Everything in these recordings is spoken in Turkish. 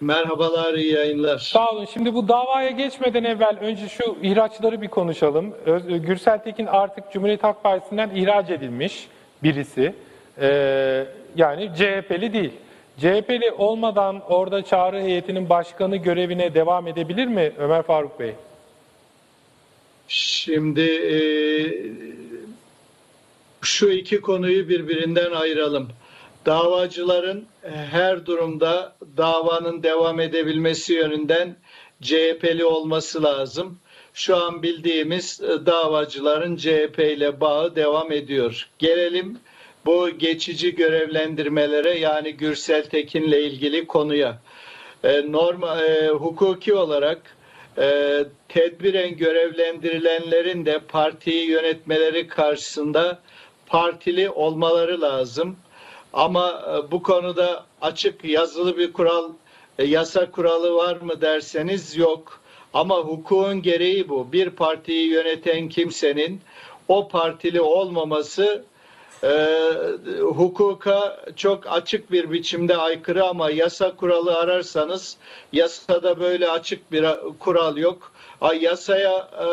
Merhabalar, iyi yayınlar. Sağ olun. Şimdi bu davaya geçmeden evvel önce şu ihraçları bir konuşalım. Öz- Gürsel Tekin artık Cumhuriyet Halk Partisi'nden ihraç edilmiş birisi. Ee, yani CHP'li değil. CHP'li olmadan orada çağrı heyetinin başkanı görevine devam edebilir mi Ömer Faruk Bey? Şimdi e, şu iki konuyu birbirinden ayıralım. Davacıların her durumda davanın devam edebilmesi yönünden CHP'li olması lazım. Şu an bildiğimiz e, davacıların CHP ile bağı devam ediyor. Gelelim bu geçici görevlendirmelere yani Gürsel Tekin'le ilgili konuya. E, normal e, hukuki olarak e, tedbiren görevlendirilenlerin de partiyi yönetmeleri karşısında partili olmaları lazım. Ama e, bu konuda açık yazılı bir kural, e, yasa kuralı var mı derseniz yok. Ama hukukun gereği bu. Bir partiyi yöneten kimsenin o partili olmaması e, hukuka çok açık bir biçimde aykırı ama yasa kuralı ararsanız yasada böyle açık bir kural yok. A, Yasaya e,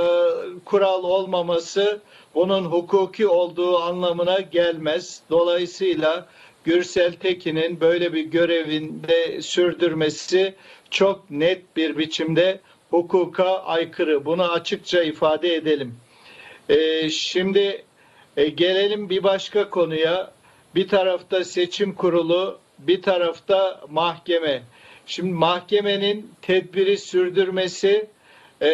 kural olmaması bunun hukuki olduğu anlamına gelmez. Dolayısıyla Gürsel Tekin'in böyle bir görevinde sürdürmesi çok net bir biçimde hukuka aykırı. Bunu açıkça ifade edelim. E, şimdi e, gelelim bir başka konuya. Bir tarafta seçim kurulu, bir tarafta mahkeme. Şimdi mahkemenin tedbiri sürdürmesi e,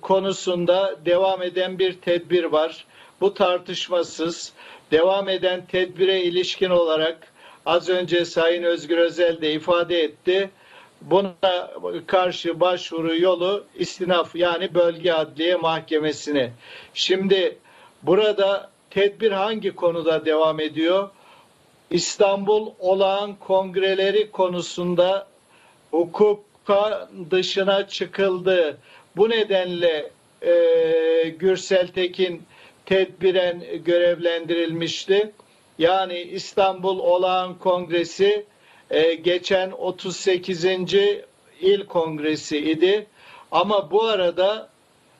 konusunda devam eden bir tedbir var. Bu tartışmasız. Devam eden tedbire ilişkin olarak az önce Sayın Özgür Özel de ifade etti. Buna karşı başvuru yolu istinaf yani bölge adliye mahkemesine. Şimdi burada tedbir hangi konuda devam ediyor? İstanbul Olağan Kongreleri konusunda hukuka dışına çıkıldı. Bu nedenle e, Gürsel Tekin tedbiren görevlendirilmişti. Yani İstanbul Olağan Kongresi e, geçen 38. il kongresi idi. Ama bu arada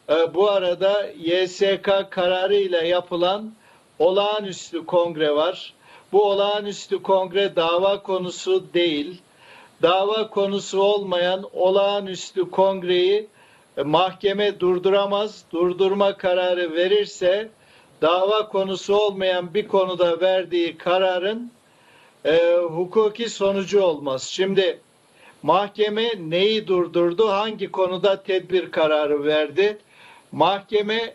e, bu arada YSK kararı ile yapılan olağanüstü kongre var. Bu olağanüstü kongre dava konusu değil. Dava konusu olmayan olağanüstü kongreyi mahkeme durduramaz. Durdurma kararı verirse dava konusu olmayan bir konuda verdiği kararın e, hukuki sonucu olmaz. Şimdi mahkeme neyi durdurdu? Hangi konuda tedbir kararı verdi? Mahkeme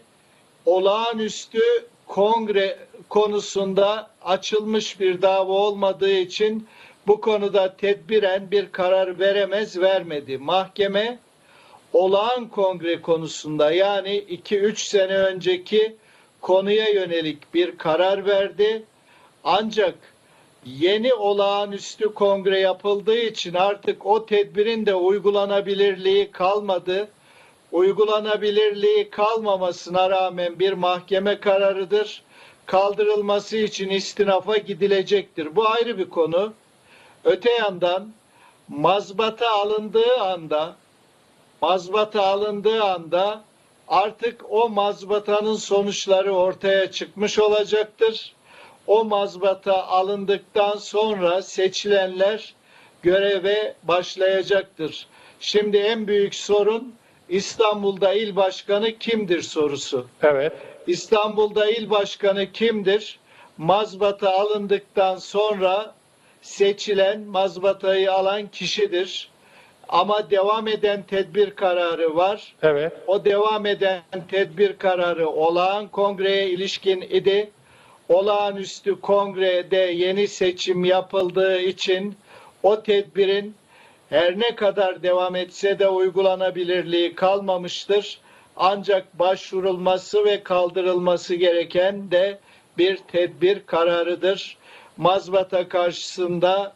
olağanüstü kongre konusunda açılmış bir dava olmadığı için bu konuda tedbiren bir karar veremez vermedi. Mahkeme olağan kongre konusunda yani 2-3 sene önceki konuya yönelik bir karar verdi. Ancak yeni olağanüstü kongre yapıldığı için artık o tedbirin de uygulanabilirliği kalmadı. Uygulanabilirliği kalmamasına rağmen bir mahkeme kararıdır. Kaldırılması için istinafa gidilecektir. Bu ayrı bir konu. Öte yandan mazbata alındığı anda mazbata alındığı anda artık o mazbatanın sonuçları ortaya çıkmış olacaktır. O mazbata alındıktan sonra seçilenler göreve başlayacaktır. Şimdi en büyük sorun İstanbul'da il başkanı kimdir sorusu. Evet. İstanbul'da il başkanı kimdir? Mazbata alındıktan sonra seçilen mazbatayı alan kişidir. Ama devam eden tedbir kararı var. Evet. O devam eden tedbir kararı olağan kongreye ilişkin idi. Olağanüstü kongrede yeni seçim yapıldığı için o tedbirin her ne kadar devam etse de uygulanabilirliği kalmamıştır. Ancak başvurulması ve kaldırılması gereken de bir tedbir kararıdır. Mazbata karşısında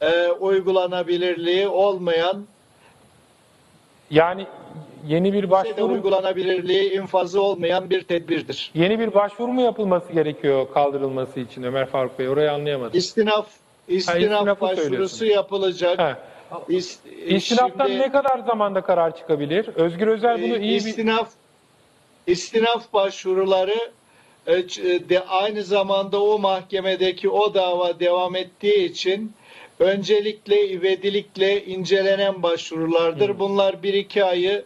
e, uygulanabilirliği olmayan Yani yeni bir başvuru uygulanabilirliği infazı olmayan bir tedbirdir. yeni bir başvuru mu yapılması gerekiyor kaldırılması için Ömer Faruk Bey? Orayı anlayamadım. İstinaf, istinaf istinafı başvurusu yapılacak. Ha, İs- İstinaftan şimdi- ne kadar zamanda karar çıkabilir? Özgür Özel bunu Ee, iyi bir... istinaf istinaf başvuruları e, ç- de aynı zamanda o mahkemedeki o dava devam ettiği için öncelikle ivedilikle incelenen başvurulardır. Bunlar bir iki ayı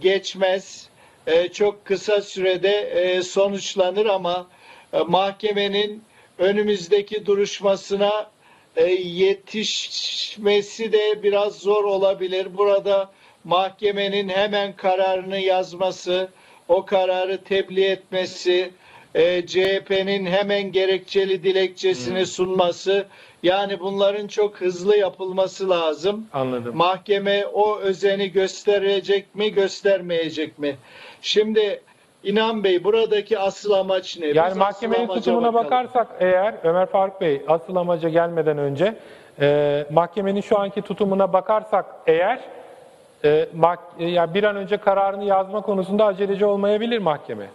geçmez. E, çok kısa sürede e, sonuçlanır ama e, mahkemenin önümüzdeki duruşmasına e, yetişmesi de biraz zor olabilir. Burada mahkemenin hemen kararını yazması, o kararı tebliğ etmesi, e, CHP'nin hemen gerekçeli dilekçesini sunması, yani bunların çok hızlı yapılması lazım. Anladım. Mahkeme o özeni gösterecek mi, göstermeyecek mi? Şimdi İnan Bey buradaki asıl amaç ne? Biz Yani asıl mahkemenin tutumuna bakalım. bakarsak eğer Ömer Faruk Bey asıl amaca gelmeden önce e, mahkemenin şu anki tutumuna bakarsak eğer e, mah- e, ya bir an önce kararını yazma konusunda aceleci olmayabilir mahkeme.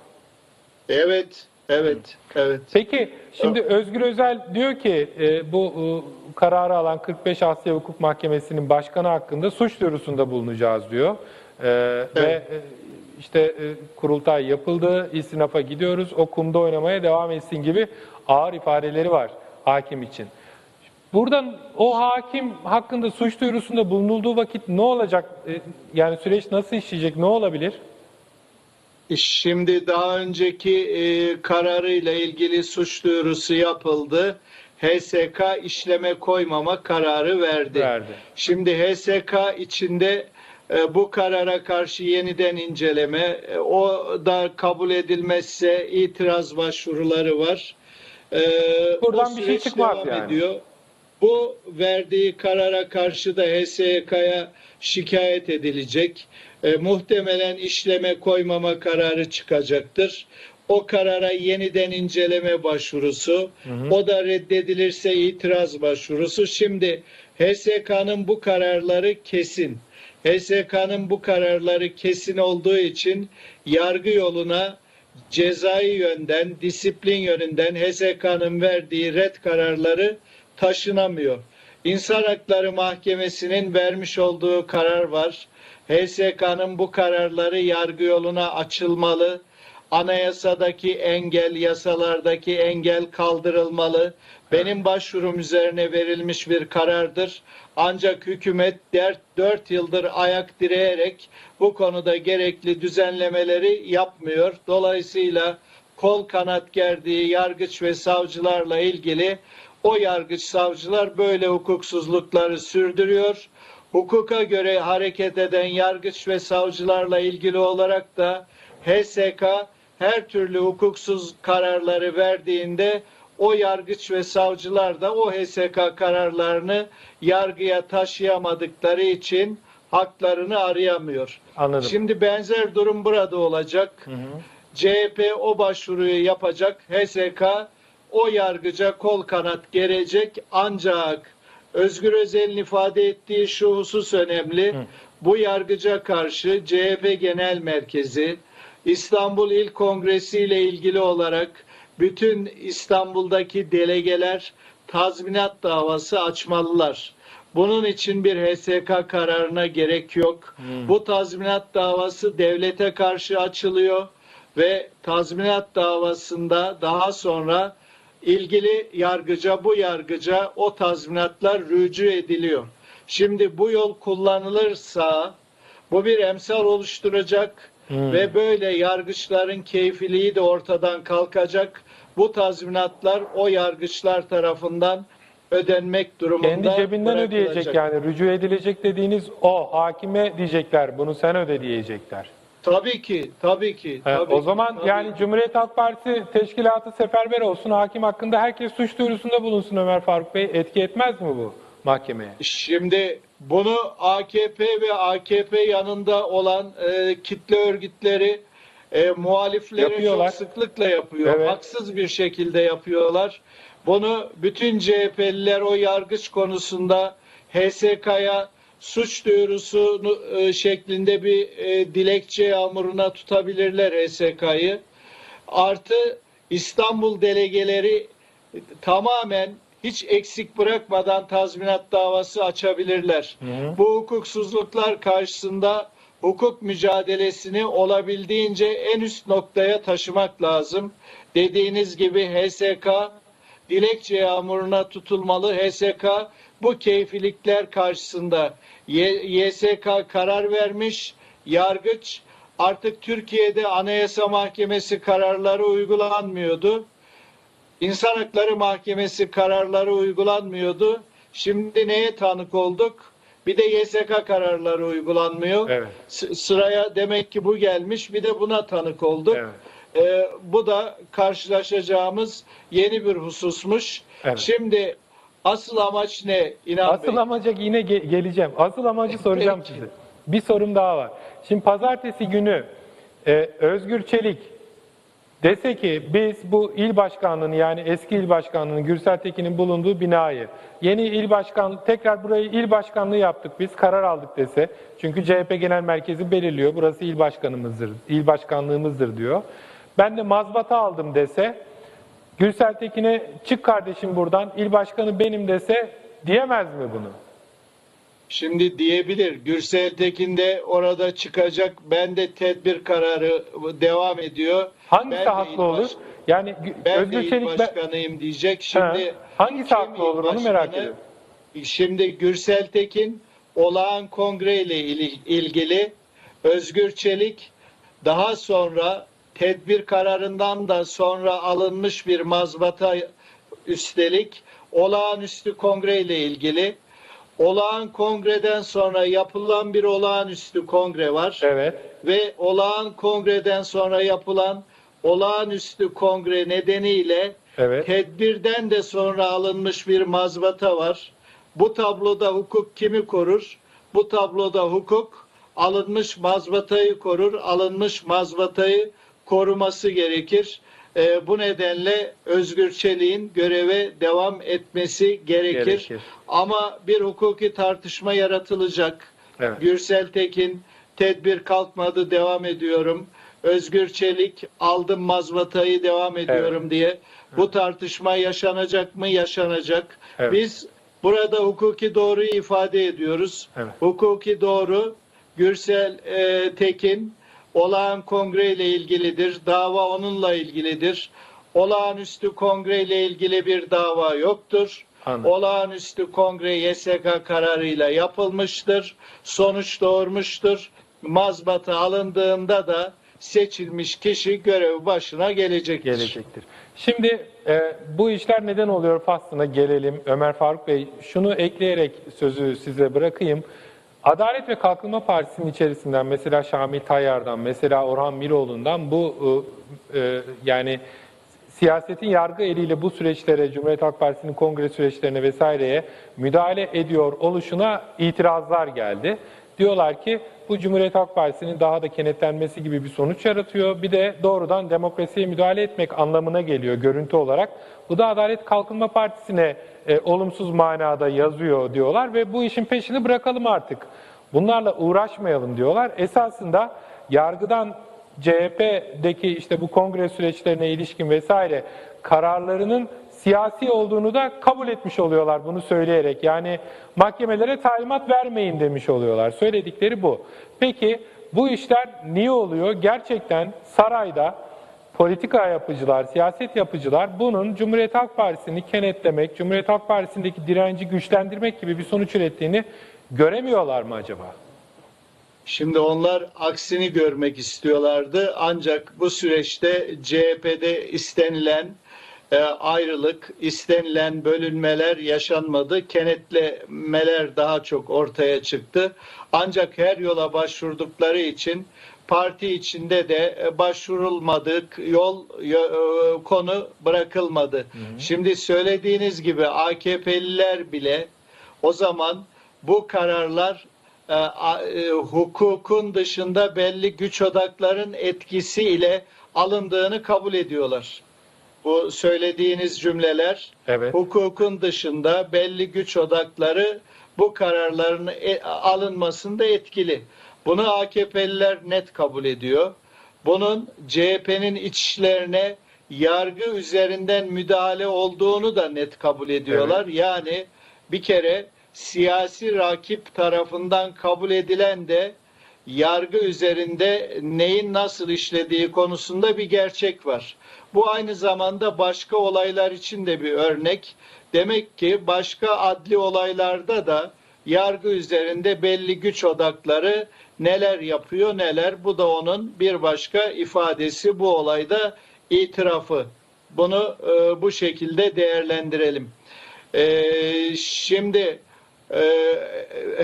Evet, evet, evet. Peki şimdi Özgür Özel diyor ki e, bu e, kararı alan 45 Asya Hukuk Mahkemesi'nin başkanı hakkında suç duyurusunda bulunacağız diyor. E, Ve e, işte e, kurultay yapıldı, istinafa gidiyoruz, o kumda oynamaya devam etsin gibi ağır ifadeleri var hakim için. Buradan o hakim hakkında suç duyurusunda bulunulduğu vakit ne olacak? E, Yani süreç nasıl işleyecek, ne olabilir? Şimdi daha önceki e, kararıyla ilgili suç duyurusu yapıldı. HSK işleme koymama kararı verdi. Verdi. Şimdi HSK içinde e, bu karara karşı yeniden inceleme, e, o da kabul edilmezse itiraz başvuruları var. E, Buradan bu bir şey çıkmaz yani. Ediyor. Bu verdiği karara karşı da HSK'ya şikayet edilecek. E, muhtemelen işleme koymama kararı çıkacaktır. O karara yeniden inceleme başvurusu, o da reddedilirse itiraz başvurusu. Şimdi HSK'nın bu kararları kesin. HSK'nın bu kararları kesin olduğu için yargı yoluna cezai yönden, disiplin yönünden HSK'nın verdiği red kararları taşınamıyor. İnsan Hakları Mahkemesi'nin vermiş olduğu karar var. HSK'nın bu kararları yargı yoluna açılmalı. Anayasadaki engel, yasalardaki engel kaldırılmalı. Benim başvurum üzerine verilmiş bir karardır. Ancak hükümet 4 yıldır ayak direyerek bu konuda gerekli düzenlemeleri yapmıyor. Dolayısıyla kol kanat gerdiği yargıç ve savcılarla ilgili o yargıç savcılar böyle hukuksuzlukları sürdürüyor. Hukuka göre hareket eden yargıç ve savcılarla ilgili olarak da HSK her türlü hukuksuz kararları verdiğinde o yargıç ve savcılar da o HSK kararlarını yargıya taşıyamadıkları için haklarını arayamıyor. Anladım. Şimdi benzer durum burada olacak. CHP o başvuruyu yapacak. HSK o yargıca kol kanat gelecek. Ancak Özgür Özel'in ifade ettiği şu husus önemli. Bu yargıca karşı CHP Genel Merkezi İstanbul İl Kongresi ile ilgili olarak bütün İstanbul'daki delegeler tazminat davası açmalılar. Bunun için bir HSK kararına gerek yok. Bu tazminat davası devlete karşı açılıyor ve tazminat davasında daha sonra ilgili yargıca bu yargıca o tazminatlar rücu ediliyor. Şimdi bu yol kullanılırsa bu bir emsal oluşturacak ve böyle yargıçların keyfiliği de ortadan kalkacak. Bu tazminatlar o yargıçlar tarafından ödenmek durumunda Kendi cebinden ödeyecek yani rücu edilecek dediğiniz o hakime diyecekler bunu sen öde diyecekler. Tabii ki, tabii ki. Tabii o ki, zaman tabii yani ki. Cumhuriyet Halk Partisi teşkilatı seferber olsun hakim hakkında herkes suç duyurusunda bulunsun Ömer Faruk Bey etki etmez mi bu mahkemeye? Şimdi bunu AKP ve AKP yanında olan e, kitle örgütleri e, muhalifleri Yapıyorlar. çok sıklıkla yapıyor. Evet. Haksız bir şekilde yapıyorlar. Bunu bütün CHP'liler o yargıç konusunda HSK'ya suç duyurusu e, şeklinde bir e, dilekçe yağmuruna tutabilirler HSK'yı. Artı İstanbul delegeleri tamamen hiç eksik bırakmadan tazminat davası açabilirler. hı. Bu hukuksuzluklar karşısında hukuk mücadelesini olabildiğince en üst noktaya taşımak lazım. Dediğiniz gibi HSK dilekçe yağmuruna tutulmalı. HSK bu keyfilikler karşısında YSK karar vermiş. Yargıç artık Türkiye'de Anayasa Mahkemesi kararları uygulanmıyordu. İnsan Hakları Mahkemesi kararları uygulanmıyordu. Şimdi neye tanık olduk? Bir de YSK kararları uygulanmıyor. Evet. S- Sıraya demek ki bu gelmiş. Bir de buna tanık olduk. Evet. Ee, bu da karşılaşacağımız yeni bir hususmuş. Evet. Şimdi asıl amaç ne İnan Asıl Bey? amaca yine ge- geleceğim. Asıl amacı soracağım Peki. size. Bir sorum daha var. Şimdi pazartesi günü e, Özgür Çelik dese ki biz bu il başkanlığını yani eski il başkanlığını Gürsel Tekin'in bulunduğu binayı yeni il başkan tekrar burayı il başkanlığı yaptık biz karar aldık dese. Çünkü CHP genel merkezi belirliyor. Burası il başkanımızdır, il başkanlığımızdır diyor. Ben de mazbata aldım dese Gürsel Tekin'e çık kardeşim buradan il başkanı benim dese diyemez mi bunu? Şimdi diyebilir. Gürsel Tekin de orada çıkacak. Ben de tedbir kararı devam ediyor. Hangisi Ben de il haklı olur? baş- Yani Ben de Özgür il Çelik ben- başkanıyım diyecek. Şimdi Ha, hangisi haklı il olur onu merak ediyorum. Şimdi Gürsel Tekin olağan kongre ile il- ilgili Özgür Çelik daha sonra tedbir kararından da sonra alınmış bir mazbata üstelik olağanüstü kongre ile ilgili olağan kongreden sonra yapılan bir olağanüstü kongre var Evet. ve olağan kongreden sonra yapılan olağanüstü kongre nedeniyle Evet. tedbirden de sonra alınmış bir mazbata var. Bu tabloda hukuk kimi korur? Bu tabloda hukuk alınmış mazbatayı korur. Alınmış mazbatayı koruması gerekir. Ee, bu nedenle Özgür Çelik'in göreve devam etmesi gerekir. Gerekir. Ama bir hukuki tartışma yaratılacak. Evet. Gürsel Tekin tedbir kalkmadı devam ediyorum. Özgür Çelik aldım mazbatayı devam ediyorum diye. Bu tartışma yaşanacak mı? Yaşanacak. Evet. Biz burada hukuki doğruyu ifade ediyoruz. Evet. Hukuki doğru Gürsel e, Tekin olağan kongre ile ilgilidir. Dava onunla ilgilidir. Olağanüstü kongre ile ilgili bir dava yoktur. Anladım. Olağanüstü kongre YSK kararıyla yapılmıştır. Sonuç doğurmuştur. Mazbata alındığında da seçilmiş kişi görev başına gelecektir. Gelecektir. Şimdi e, bu işler neden oluyor faslına gelelim. Ömer Faruk Bey şunu ekleyerek sözü size bırakayım. Adalet ve Kalkınma Partisi'nin içerisinden mesela Şamil Tayyar'dan, mesela Orhan Miroğlu'ndan bu e, e, yani siyasetin yargı eliyle bu süreçlere, Cumhuriyet Halk Partisi'nin kongre süreçlerine vesaireye müdahale ediyor oluşuna itirazlar geldi. Diyorlar ki bu Cumhuriyet Halk Partisi'nin daha da kenetlenmesi gibi bir sonuç yaratıyor. Bir de doğrudan demokrasiye müdahale etmek anlamına geliyor görüntü olarak. Bu da Adalet Kalkınma Partisi'ne e, olumsuz manada yazıyor diyorlar ve bu işin peşini bırakalım artık. Bunlarla uğraşmayalım diyorlar. Esasında yargıdan CHP'deki işte bu kongre süreçlerine ilişkin vesaire kararlarının siyasi olduğunu da kabul etmiş oluyorlar bunu söyleyerek. Yani mahkemelere talimat vermeyin demiş oluyorlar. Söyledikleri bu. Peki bu işler niye oluyor? Gerçekten sarayda politika yapıcılar, siyaset yapıcılar bunun Cumhuriyet Halk Partisi'ni kenetlemek, Cumhuriyet Halk Partisi'ndeki direnci güçlendirmek gibi bir sonuç ürettiğini göremiyorlar mı acaba? Şimdi onlar aksini görmek istiyorlardı. Ancak bu süreçte CHP'de istenilen e, ayrılık, istenilen bölünmeler yaşanmadı. Kenetlemeler daha çok ortaya çıktı. Ancak her yola başvurdukları için parti içinde de e, başvurulmadık yol yo- e, konu bırakılmadı. Şimdi söylediğiniz gibi AKP'liler bile o zaman bu kararlar e, e, hukukun dışında belli güç odakların etkisiyle alındığını kabul ediyorlar. Bu söylediğiniz cümleler Evet. hukukun dışında belli güç odakları bu kararların e- alınmasında etkili. Bunu AKP'liler net kabul ediyor. Bunun CHP'nin iç işlerine yargı üzerinden müdahale olduğunu da net kabul ediyorlar. Yani bir kere siyasi rakip tarafından kabul edilen de yargı üzerinde neyin nasıl işlediği konusunda bir gerçek var. Bu aynı zamanda başka olaylar için de bir örnek. Demek ki başka adli olaylarda da yargı üzerinde belli güç odakları neler yapıyor neler. Bu da onun bir başka ifadesi bu olayda itirafı. Bunu e, bu şekilde değerlendirelim. E, şimdi e,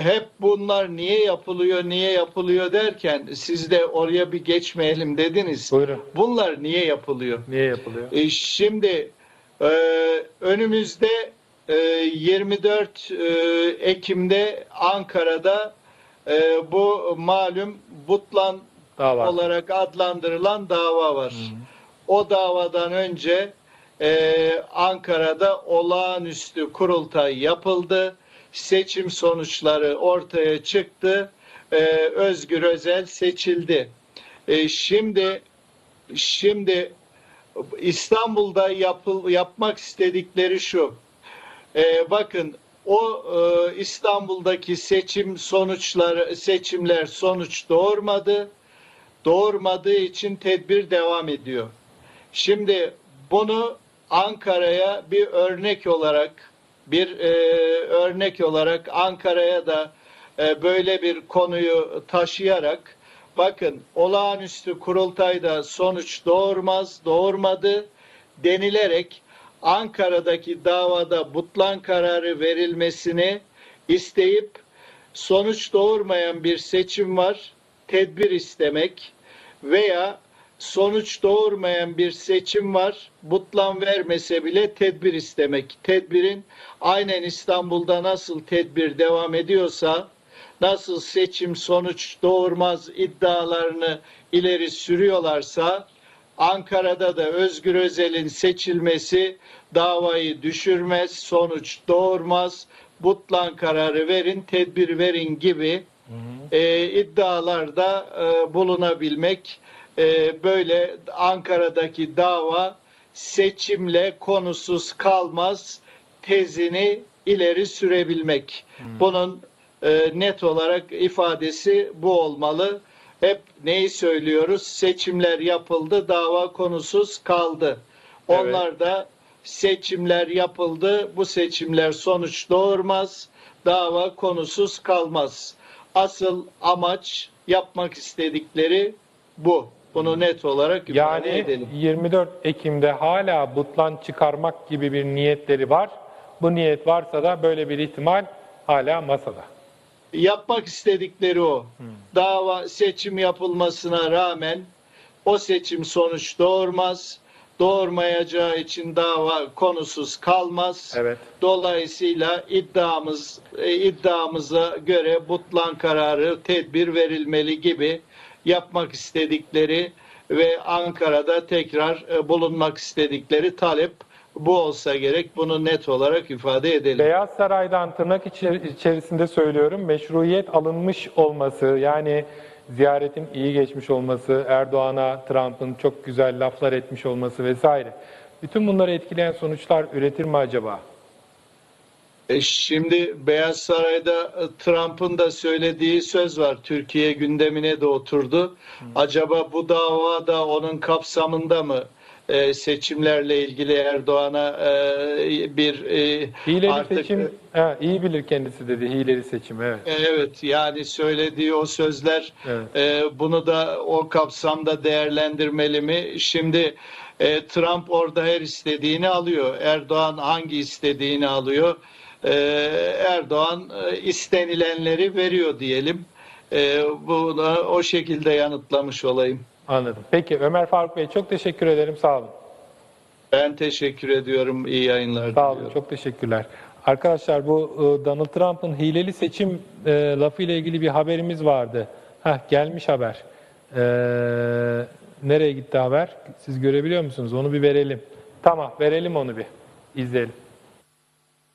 hep bunlar niye yapılıyor niye yapılıyor derken siz de oraya bir geçmeyelim dediniz. Buyurun. Bunlar niye yapılıyor? Niye yapılıyor? E, şimdi e, önümüzde e, 24 e, Ekim'de Ankara'da e, bu malum Butlan Dava. olarak adlandırılan dava var. O davadan önce e, Ankara'da olağanüstü kurultay yapıldı. Seçim sonuçları ortaya çıktı. E, Özgür Özel seçildi. E, şimdi şimdi İstanbul'da yapıl, yapmak istedikleri şu. E, bakın o e, İstanbul'daki seçim sonuçları seçimler sonuç doğurmadı. Doğurmadığı için tedbir devam ediyor. Şimdi bunu Ankara'ya bir örnek olarak bir e, örnek olarak Ankara'ya da e, böyle bir konuyu taşıyarak bakın olağanüstü kurultayda sonuç doğurmaz, doğurmadı denilerek Ankara'daki davada butlan kararı verilmesini isteyip sonuç doğurmayan bir seçim var, tedbir istemek veya sonuç doğurmayan bir seçim var, butlan vermese bile tedbir istemek. Tedbirin. Aynen İstanbul'da nasıl tedbir devam ediyorsa, nasıl seçim sonuç doğurmaz iddialarını ileri sürüyorlarsa, Ankara'da da Özgür Özel'in seçilmesi davayı düşürmez, sonuç doğurmaz, butlan kararı verin, tedbir verin gibi e, iddialarda e, bulunabilmek e, böyle Ankara'daki dava seçimle konusuz kalmaz tezini ileri sürebilmek. Bunun e, net olarak ifadesi bu olmalı. Hep neyi söylüyoruz? Seçimler yapıldı, dava konusuz kaldı. Evet. Onlar da seçimler yapıldı, bu seçimler sonuç doğurmaz, dava konusuz kalmaz. Asıl amaç yapmak istedikleri bu. Bunu net olarak ifade Yani edelim. 24 Ekim'de hala butlan çıkarmak gibi bir niyetleri var. Bu niyet varsa da böyle bir ihtimal hala masada. Yapmak istedikleri o. Dava seçim yapılmasına rağmen o seçim sonuç doğurmaz. Doğurmayacağı için dava konusuz kalmaz. Evet. Dolayısıyla iddiamız e, iddiamıza göre butlan kararı tedbir verilmeli gibi yapmak istedikleri ve Ankara'da tekrar e, bulunmak istedikleri talep bu olsa gerek. Bunu net olarak ifade edelim. Beyaz Saray'dan tırnak içerisinde söylüyorum meşruiyet alınmış olması yani ziyaretin iyi geçmiş olması, Erdoğan'a Trump'ın çok güzel laflar etmiş olması vesaire. Bütün bunları etkileyen sonuçlar üretir mi acaba? E, Şimdi Beyaz Saray'da e, Trump'ın da söylediği söz var. Türkiye gündemine de oturdu. Acaba bu davada onun kapsamında mı e, seçimlerle ilgili Erdoğan'a e, bir e, Hileli artık seçim, ha, iyi bilir kendisi dedi hileli seçim evet. e, evet yani söylediği o sözler Evet. e, bunu da o kapsamda değerlendirmeli mi? Şimdi e, Trump orada her istediğini alıyor. Erdoğan hangi istediğini alıyor? E, Erdoğan e, istenilenleri veriyor diyelim. E, bunu o şekilde yanıtlamış olayım. Anladım. Peki Ömer Faruk Bey çok teşekkür ederim sağ olun. Ben teşekkür ediyorum. İyi yayınlar Sağ olun, diliyorum. çok teşekkürler. Arkadaşlar bu e, Donald Trump'ın hileli seçim e, lafıyla ilgili bir haberimiz vardı. Heh, gelmiş haber. E, nereye gitti haber? Siz görebiliyor musunuz? Onu bir verelim. Tamam, verelim onu bir. İzleyelim.